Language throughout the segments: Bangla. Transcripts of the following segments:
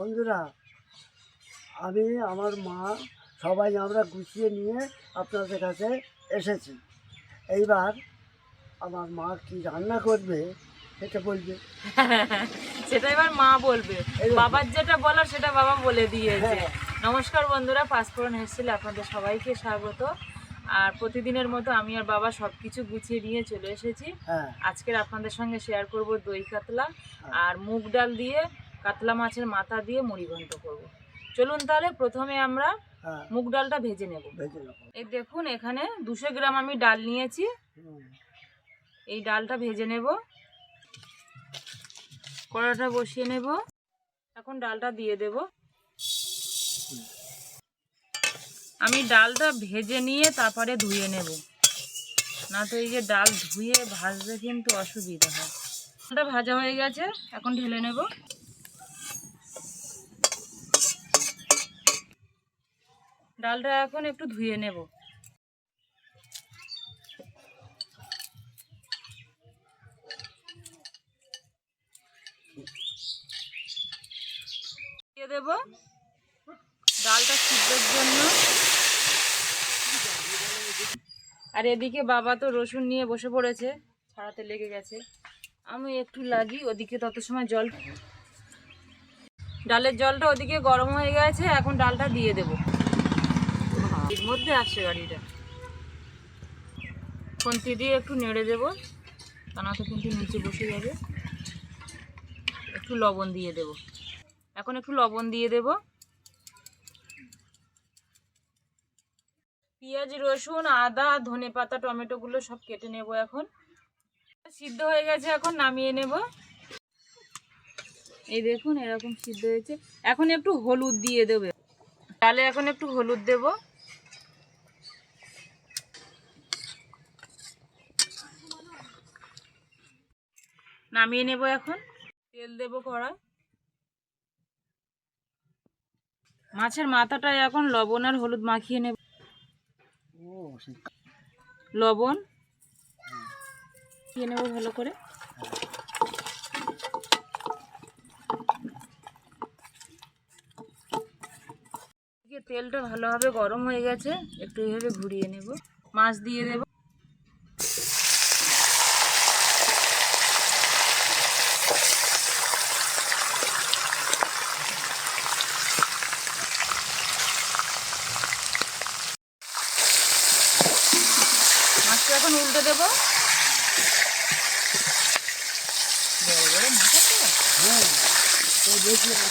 বন্ধুরা আমি আমার মা সবাই আমরা গুছিয়ে নিয়ে আপনাদের কাছে এসেছি। এইবার আমার মা কি রান্না করবে সেটা বলবে। সেটা এবার মা বলবে। বাবার যেটা বলার সেটা বাবা বলে দিয়েছে। হ্যাঁ। নমস্কার বন্ধুরা পাঁচফোড়ন হেসেছিল আপনাদের সবাইকে স্বাগত। আর প্রতিদিনের মতো আমি আর বাবা সব কিছু গুছিয়ে নিয়ে চলে এসেছি। হ্যাঁ। আজকের আপনাদের সঙ্গে শেয়ার করব দই কাতলা আর মুগ ডাল দিয়ে কাতলা মাছের মাথা দিয়ে মুড়ি ঘন্ট করব। চলুন তাহলে প্রথমে আমরা হ্যাঁ। মুগ ডালটা ভেজে নেব। ভেজে নেব। এই দেখুন এখানে দুশো গ্রাম আমি ডাল নিয়েছি। এই ডালটা ভেজে নেব। কড়াটা বসিয়ে নেব। এখন ডালটা দিয়ে দেব। আমি ডালটা ভেজে নিয়ে তারপরে ধুয়ে নেব। না তো এই যে ডাল ধুয়ে ভাজতে কিন্তু অসুবিধা হয়। ডালটা ভাজা হয়ে গেছে এখন ঢেলে নেব। ডালটা এখন একটু ধুয়ে নেব। দিয়ে দেব ডালটা সিদ্ধর জন্য। আর এদিকে বাবা তো রসুন নিয়ে বসে পড়েছে, ছাড়াতে লেগে গেছে। আমি একটু লাগি, ওদিকে তত সময় জল ডালের জলটা ওদিকে গরম হয়ে গেছে, এখন ডালটা দিয়ে দেব। এর মধ্যে আসছে গাড়িটা। খুন্তি দিয়ে একটু নেড়ে দেবো। তা তো কিন্তু নিচে বসে যাবে। একটু লবণ দিয়ে দেব। এখন একটু লবণ দিয়ে দেব। পেঁয়াজ, রসুন, আদা, ধনে পাতা টমেটোগুলো সব কেটে নেব এখন। সিদ্ধ হয়ে গেছে এখন, নামিয়ে নেব। এই দেখুন এরকম সিদ্ধ হয়েছে। এখন একটু হলুদ দিয়ে দেবে। ডালে এখন একটু হলুদ দেব। নামিয়ে নেব এখন। তেল দেব কড়াই মাছের মাথাটায় এখন লবণ আর হলুদ মাখিয়ে নেব। লবণ দিয়ে নেব ভালো করে। তেলটা ভালোভাবে গরম হয়ে গেছে, একটু এইভাবে ঘুরিয়ে নেব। মাছ দিয়ে দেব মাছটা এখন উল্টে দেবো বড় বড় মাছ আছে হ্যাঁ তো দেখি আজকে বলি ঠিক আছে হ্যাঁ, ও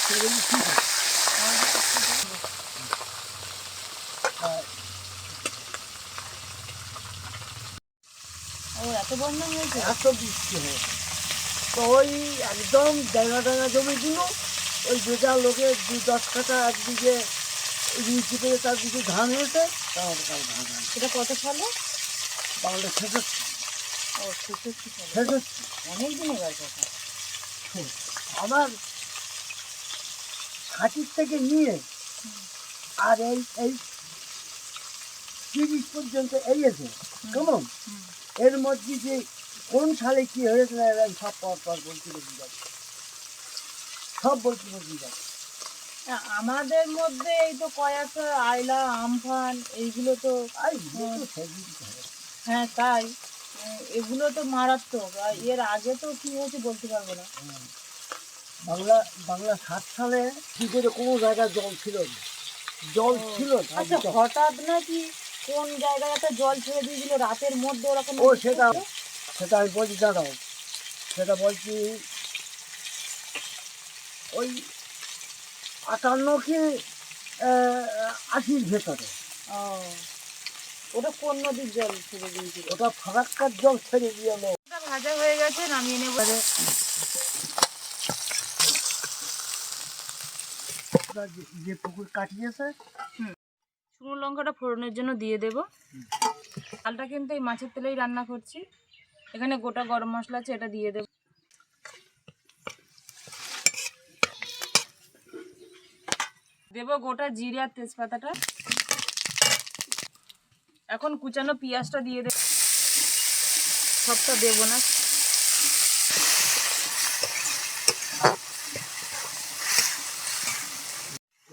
এত বন্যা হয়েছে? এত বৃষ্টি তো ওই একদম ডাঙা ডাঙা জমি ছিল ওই দুটা লোকের দু দশ কাঠা একদিকে নিচে থেকে তার দিকে ধান হয়েছে তার কাল ধান সেটা কত সালে? বাংলা ছেষট্টি। ও ছেষট্টি ছেষট্টি। অনেক দিন এবার কথা আমার ষাটির থেকে নিয়ে আর এই এই তিরিশ পর্যন্ত এই আছে কেমন? এর মধ্যে যে কোন সালে কি হয়েছে না এরা সব পর পর বলতে সব বলতে যাবে। আমাদের মধ্যে এই তো কয়েকটা আইলা আমফান এইগুলো তো। হ্যাঁ তাই। এগুলো তো মারাত্মক। এর আগে তো কি হয়েছে বলতে পারব না। হুম। বাংলা বাংলা সাত সালে কি করে কোনো জায়গায় জল ছিল না। জল ছিল না, আচ্ছা হঠাৎ নাকি কোন জায়গায় একটা জল ছেড়ে দিয়েছিল রাতের মধ্যে ওরকম ও সেটা সেটা আমি বলছি দাঁড়াও। সেটা বলছি ওই আটান্ন কি আশির ভেতরে। ওটা কোন নদীর জল ছেড়ে দিয়েছিল? ওটা ফারাক্কার জল ছেড়ে দিয়ে ভাজা হয়ে গেছে নামিয়ে নেব। যে- যে পুকুর কাটিয়েছে। শুকনো লঙ্কাটা ফোড়নের জন্য দিয়ে দেব। ডালটা কিন্তু এই মাছের তেলেই রান্না করছি। এখানে গোটা গরম মশলা আছে, এটা দিয়ে দেব। দেব গোটা জিরে আর তেজপাতাটা। এখন কুচানো পেঁয়াজটা দিয়ে দেব। সবটা দেবো না।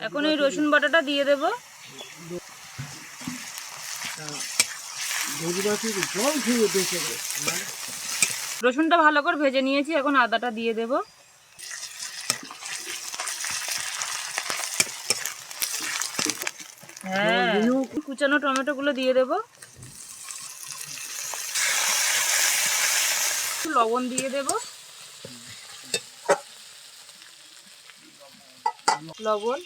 এখন ওই রসুন বাটাটা দিয়ে দেব। রসুনটা ভালো করে ভেজে নিয়েছি, এখন আদাটা দিয়ে দেব। হ্যাঁ কুচানো টমেটোগুলো দিয়ে দেব। লবণ দিয়ে দেব। লবণ।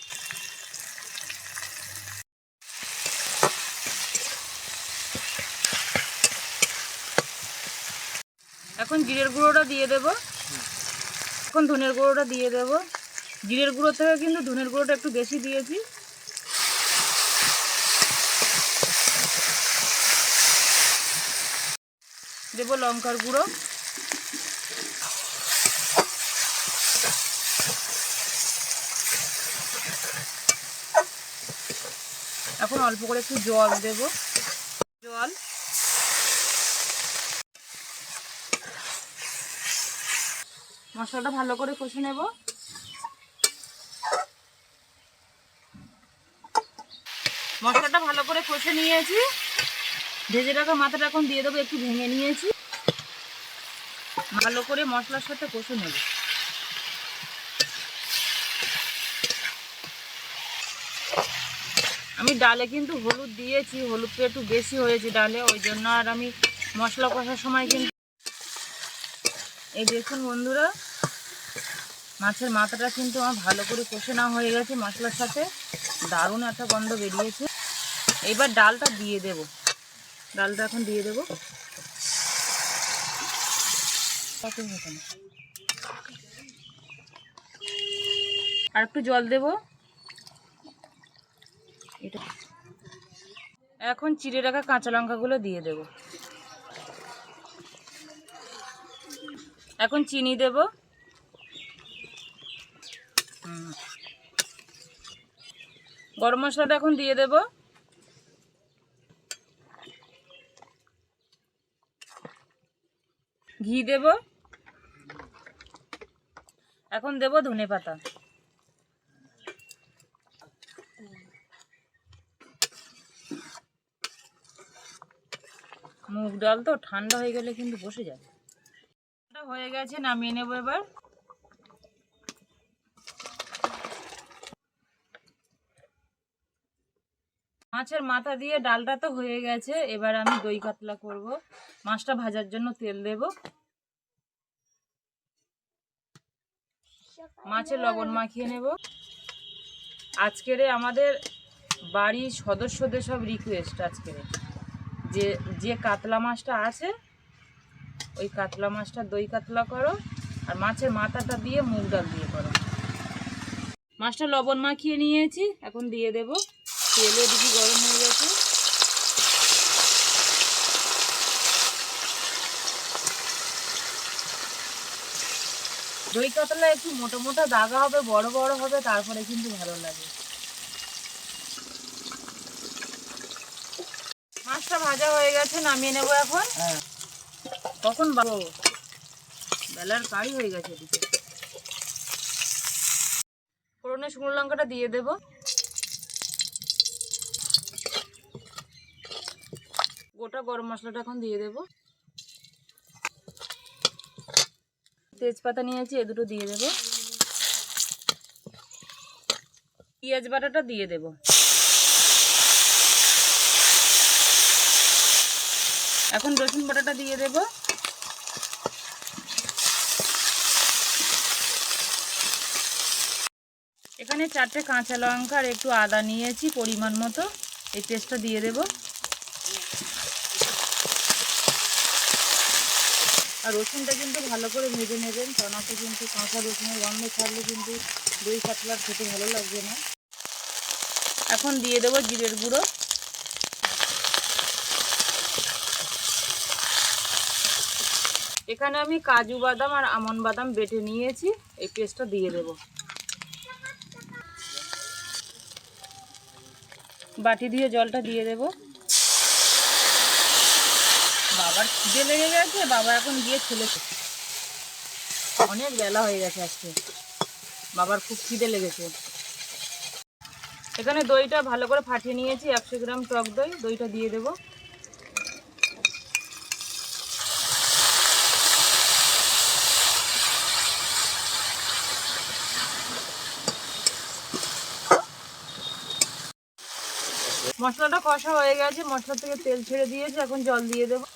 এখন জিরের গুঁড়োটা দিয়ে দেব। এখন ধনের গুঁড়োটা দিয়ে দেব। জিরের গুঁড়ো থেকে কিন্তু ধনের গুঁড়োটা একটু বেশি দিয়েছি। দেবো লঙ্কার গুঁড়ো। এখন অল্প করে একটু জল দেব। জল। মশলাটা ভালো করে কষে নেব। মশলাটা ভালো করে কষে নিয়েছি। ভেজে রাখা মাথাটা এখন দিয়ে দেবো, একটু ভেঙে নিয়েছি। ভালো করে মশলার সাথে কষে নেব। আমি ডালে কিন্তু হলুদ দিয়েছি, হলুদটা একটু বেশি হয়েছে ডালে, ওই জন্য আর আমি মশলা কষার সময় কিন্তু এই দেখুন বন্ধুরা মাছের মাথাটা কিন্তু আমার ভালো করে কষে না হয়ে গেছে, মশলার সাথে। দারুণ একটা গন্ধ বেরিয়েছে। এবার ডালটা দিয়ে দেব। ডালটা এখন দিয়ে দেব। আর একটু জল দেব। এটা। এখন চিড়ে রাখা কাঁচা লঙ্কাগুলো দিয়ে দেব। এখন চিনি দেব। গরম মশলাটা এখন দিয়ে দেব। ঘি দেব। এখন দেব ধনে পাতা। মুগ ডাল তো ঠান্ডা হয়ে গেলে কিন্তু বসে এটা হয়ে গেছে, নামিয়ে নেব এবার। মাছের মাথা দিয়ে ডালটা তো হয়ে গেছে, এবার আমি দই কাতলা করব। মাছটা ভাজার জন্য তেল দেব। মাছের লবণ মাখিয়ে নেব। আজকের আমাদের বাড়ির সদস্যদের সব রিকোয়েস্ট আজকের। যে যে কাতলা মাছটা আছে, ওই কাতলা মাছটা দই কাতলা করো, আর মাছের মাথাটা দিয়ে মুগ ডাল দিয়ে করো। মাছটা লবণ মাখিয়ে নিয়েছি, এখন দিয়ে দেব। তেল এদিকে গরম হয়ে গেছে। দই কাতলা একটু মোটা মোটা দাগা হবে বড় বড় হবে তারপরে কিন্তু ভালো লাগে। মাছটা ভাজা হয়ে গেছে নামিয়ে নেব এখন। হ্যাঁ। কখন বাবু বেলার কারি হয়ে গেছে এদিকে। ফোড়নে শুকনো লঙ্কাটা দিয়ে দেব। গোটা গরম মশলাটা এখন দিয়ে দেব। তেজপাতা নিয়েছি, এ দুটো দিয়ে দেব। পেঁয়াজ বাটাটা দিয়ে দেব। এখন রসুন বাটাটা দিয়ে দেব। এখানে চারটে কাঁচা লঙ্কা আর একটু আদা নিয়েছি, পরিমাণ মতো। এই পেস্টটা দিয়ে দেব। আর রসুনটা কিন্তু ভালো করে ভেজে নেবেন আপনি কিন্তু কাঁচা রসুনের গন্ধ ছাড়লে কিন্তু দই কাতলার খেতে ভালো লাগবে না। এখন দিয়ে দেবো জিরের গুঁড়ো। এখানে আমি কাজু বাদাম আর আমন বাদাম বেটে নিয়েছি, এই পেস্টটা দিয়ে দেব। বাটি দিয়ে জলটা দিয়ে দেব। বাবার খিদে লেগে গেছে, বাবা এখন গিয়ে খেলেছে অনেক বেলা হয়ে গেছে আজকে। বাবার খুব খিদে লেগেছে। এখানে দইটা ভালো করে ফাটিয়ে নিয়েছি, একশো গ্রাম টক দই। দইটা দিয়ে দেবো। মশলাটা কষা হয়ে গেছে, মশলা থেকে তেল ছেড়ে দিয়েছে, এখন জল দিয়ে দেবো।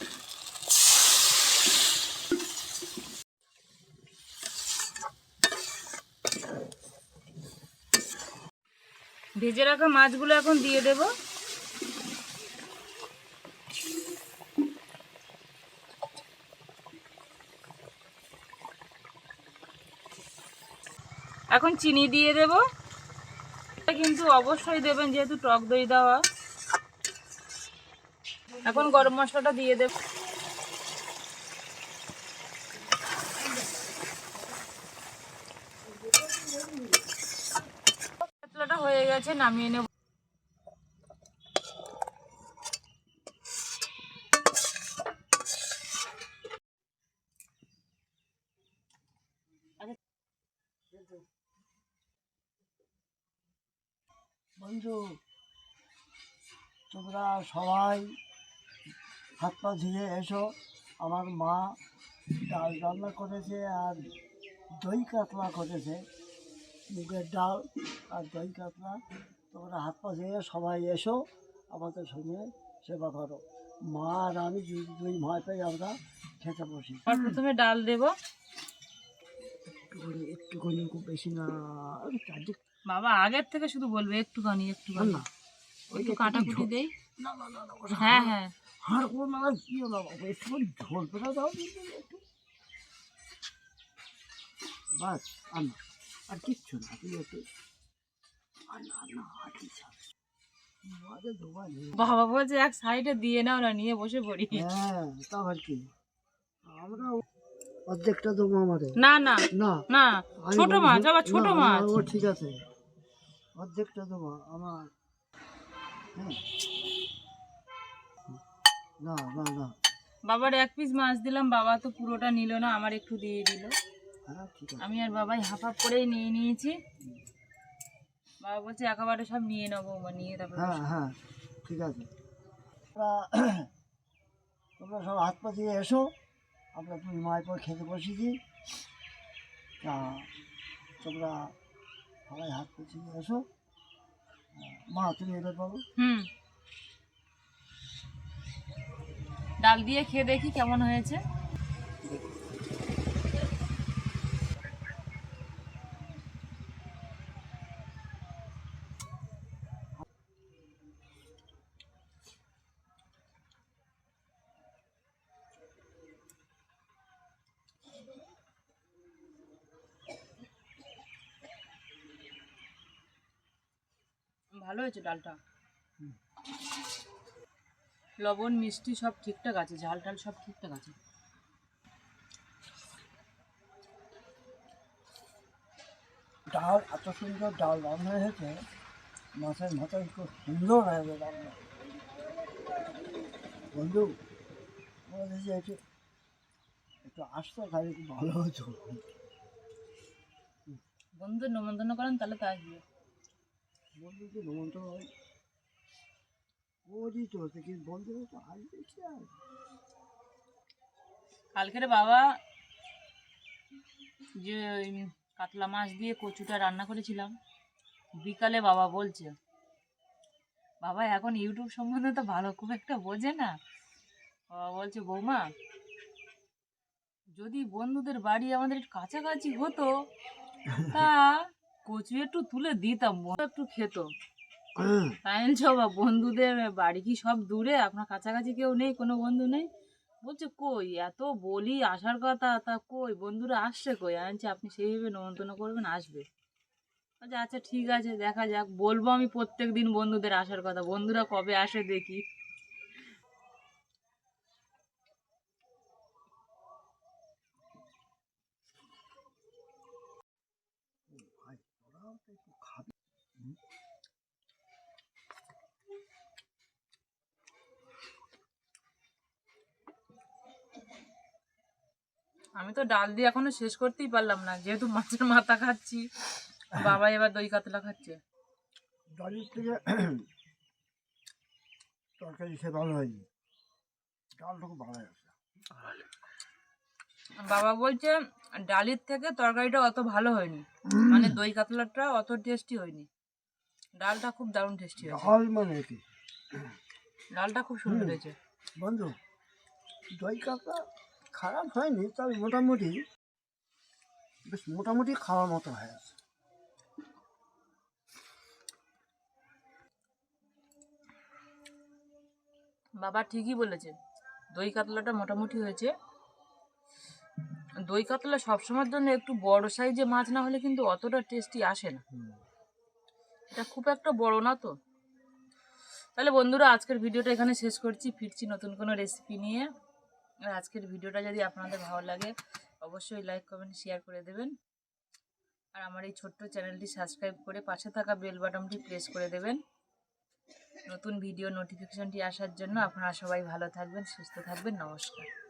ভেজে রাখা মাছগুলো এখন দিয়ে দেব। এখন চিনি দিয়ে দেব। কিন্তু অবশ্যই দেবেন, যেহেতু টক দই দেওয়া। এখন গরম মশলাটা দিয়ে দেব মশলাটা হয়ে গেছে নামিয়ে নেব। বন্ধু, তোমরা সবাই হাত পা ধুয়ে এসো। আমার মা ডাল রান্না করেছে আর দই কাতলা করেছে। মুগের ডাল আর দই কাতলা তোমরা হাত পা ধুয়ে সবাই এসো আমাদের সঙ্গে সেবা করো। মা আর আমি দুই ভাই পাই আমরা খেতে বসি। আর প্রথমে ডাল দেব। একটুখানি একটুখানি খুব বেশি না বাবা আগের থেকে শুধু বলবে একটুখানি একটুখানি। না একটু কাটাকুটি ঝোল- দেই। না না না হ্যাঁ হ্যাঁ। হাড় কোনো না বাবা? ঝোল পেটা দাও একটু। বাস আর আর কিচ্ছু না তুমি একটু বাবা বলছে এক সাইডে দিয়ে নাও না নিয়ে বসে পড়ি। হ্যাঁ কি? আমরা অর্ধেকটা দেবো আমাদের। না না না। না ছোট মাছ আবার ছোট মাছ। ও ঠিক আছে। অর্ধেকটা দেবো আমার। হ্যাঁ। না না না। বাবার এক পিস মাছ দিলাম বাবা তো পুরোটা নিল না আমার একটু দিয়ে দিল। হ্যাঁ আমি আর বাবাই হাফ হাফ করেই নিয়ে নিয়েছি। বাবা বলছে একেবারে সব নিয়ে নেব নিয়ে তারপর হ্যাঁ হ্যাঁ ঠিক আছে। তোমরা তোমরা সব হাত পা দিয়ে এসো আমরা দুই মায়ের পর খেতে বসেছি। তা তোমরা সবাই হাত পা দিয়ে এসো। মা তুমি এবার বলো। হুম। ডাল দিয়ে খেয়ে দেখি কেমন হয়েছে। ভালো হয়েছে ডালটা। লবণ মিষ্টি সব ঠিকঠাক আছে ঝাল টাল সব ঠিকঠাক আছে। ডাল এত সুন্দর ডাল রান্না হয়েছে মাছের মাথায় খুব সুন্দর হয়েছে রান্না। বন্ধু একটু একটু আসতো একটু ভালো হতো। বন্ধু নিমন্ত্রণ করেন তাহলে তো আসবে। কালকের বাবা, যে কাতলা মাছ দিয়ে কচুটা রান্না করেছিলাম, বিকালে বাবা বলছে। বাবা, এখন ইউটিউব সম্বন্ধে তো ভালো খুব একটা বোঝে না। বাবা বলছে, বৌমা, যদি বন্ধুদের বাড়ি আমাদের কাছাকাছি হতো, তা কচু একটু তুলে দিতাম একটু খেত। হ্যাঁ তাই বলছি, বন্ধুদের বাড়ি কি সব দূরে? আপনার কাছাকাছি কেউ নেই? কোনো বন্ধু নেই? বলছে কই এত বলি আসার কথা তা কই? বন্ধুরা আসছে কই? বলছি, আপনি সেইভাবে নিমন্ত্রণ করবেন আসবে। বলছে আচ্ছা ঠিক আছে দেখা যাক। বলব আমি প্রত্যেক দিন বন্ধুদের আসার কথা। বন্ধুরা কবে আসে দেখি ভাই তোরাও তো একটু খাবি আমি তো ডাল দিয়ে এখনও শেষ করতেই পারলাম না যেহেতু মাছের মাথা খাচ্ছি বাবা এবার দই কাতলা খাচ্ছে। ডালির থেকে তরকারি সে ভালো হয়নি। ডালটা খুব ভালো আছে বাবা বলছে ডালির থেকে তরকারিটা অত ভালো হয়নি। মানে দই কাতলাটা অত টেস্টি হয়নি। ডালটা খুব দারুণ টেস্টি হয়েছে। ডাল মানে কি? ডালটা খুব সুন্দর হয়েছে। বন্ধু দই কাতলা খারাপ হয়নি তবে মোটামুটি বেশ মোটামুটি খাওয়ার মতো হয়ে আছে। বাবা ঠিকই বলেছে দই কাতলাটা মোটামুটি হয়েছে। দই কাতলা সবসময়ের জন্য একটু বড় সাইজে মাছ না হলে কিন্তু অতটা টেস্টি আসে না। এটা খুব একটা বড় না তো। তাহলে বন্ধুরা আজকের ভিডিওটা এখানে শেষ করছি। ফিরছি নতুন কোনো রেসিপি নিয়ে। আর আজকের ভিডিওটা যদি আপনাদের ভালো লাগে অবশ্যই লাইক কমেন্ট শেয়ার করে দেবেন। আর আমার এই ছোট্ট চ্যানেলটি সাবস্ক্রাইব করে পাশে থাকা বেল বাটনটি প্রেস করে দেবেন। নতুন ভিডিও নোটিফিকেশনটি আসার জন্য আপনারা সবাই ভালো থাকবেন সুস্থ থাকবেন। নমস্কার।